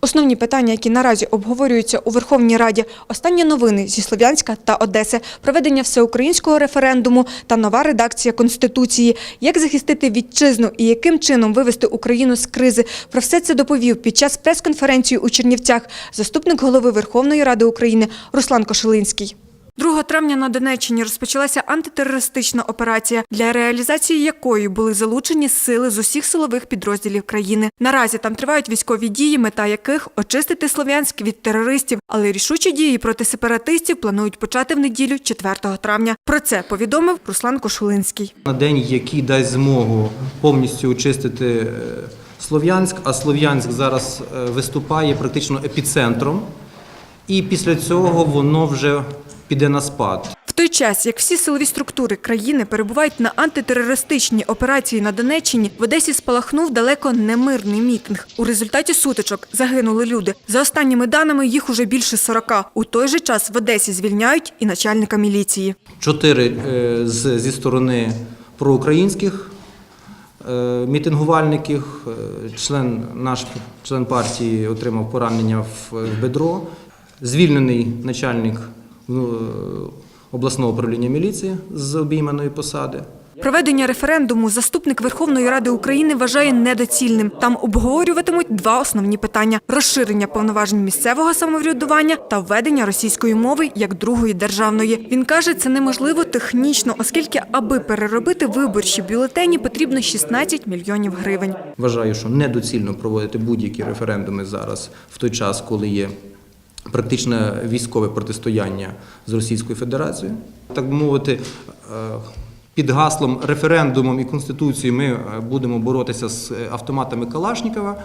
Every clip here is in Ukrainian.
Основні питання, які наразі обговорюються у Верховній Раді, останні новини зі Слов'янська та Одеси, проведення всеукраїнського референдуму та нова редакція Конституції, як захистити вітчизну і яким чином вивести Україну з кризи. Про все це доповів під час прес-конференції у Чернівцях заступник голови Верховної Ради України Руслан Кошелинський. 2 травня на Донеччині розпочалася антитерористична операція, для реалізації якої були залучені сили з усіх силових підрозділів країни. Наразі там тривають військові дії, мета яких очистити Слов'янськ від терористів, але рішучі дії проти сепаратистів планують почати в неділю 4 травня. Про це повідомив Руслан Кошулинський. На день, який дасть змогу повністю очистити е, Слов'янськ, а Слов'янськ зараз е, виступає практично епіцентром, і після цього воно вже піде на спад. В той час, як всі силові структури країни перебувають на антитерористичній операції на Донеччині, в Одесі спалахнув далеко не мирний мітинг. У результаті сутичок загинули люди. За останніми даними, їх уже більше 40. У той же час в Одесі звільняють і начальника міліції. Чотири е, зі сторони проукраїнських е, мітингувальників. Е, Член, наш член партії отримав поранення в бедро. Звільнений начальник е, обласного управління міліції з обійманої посади. Проведення референдуму заступник Верховної Ради України вважає недоцільним. Там обговорюватимуть два основні питання: розширення повноважень місцевого самоврядування та введення російської мови як другої державної. Він каже, це неможливо технічно, оскільки, аби переробити виборчі бюлетені, потрібно 16 мільйонів гривень. Вважаю, що недоцільно проводити будь-які референдуми зараз в той час, коли є практичне військове протистояння з Російською Федерацією. Так би мовити, е, під гаслом референдумом і конституцією ми е, будемо боротися з е, автоматами Калашнікова.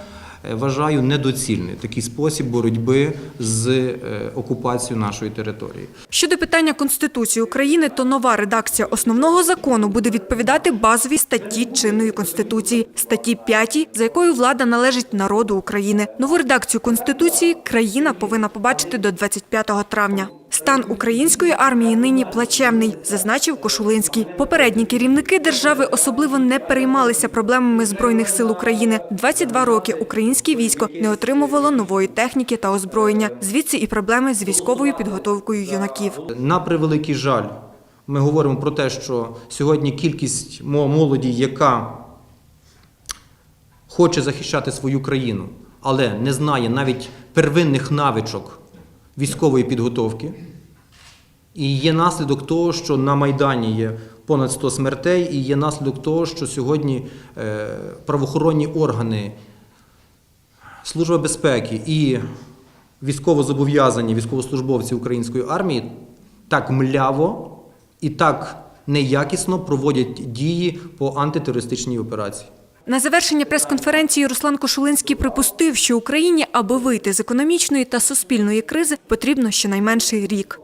Е, Вважаю недоцільний такий спосіб боротьби з е, окупацією нашої території. Щодо питання Конституції України, то нова редакція основного закону буде відповідати базовій статті чинної Конституції, статті 5, за якою влада належить народу України. Нову редакцію Конституції країна повинна побачити до 25 травня. Стан української армії нині плачевний, зазначив Кошулинський. Попередні керівники держави особливо не переймалися проблемами збройних сил України. 22 роки українське військо не отримувало нової техніки та озброєння. Звідси і проблеми з військовою підготовкою юнаків. На превеликий жаль, ми говоримо про те, що сьогодні кількість мо- молоді, яка хоче захищати свою країну, але не знає навіть первинних навичок військової підготовки. І є наслідок того, що на Майдані є понад 100 смертей, і є наслідок того, що сьогодні е, правоохоронні органи, Служба безпеки і військовозобов'язані військовослужбовці української армії так мляво і так неякісно проводять дії по антитерористичній операції. На завершення прес-конференції Руслан Кошулинський припустив, що Україні, аби вийти з економічної та суспільної кризи, потрібно щонайменше рік.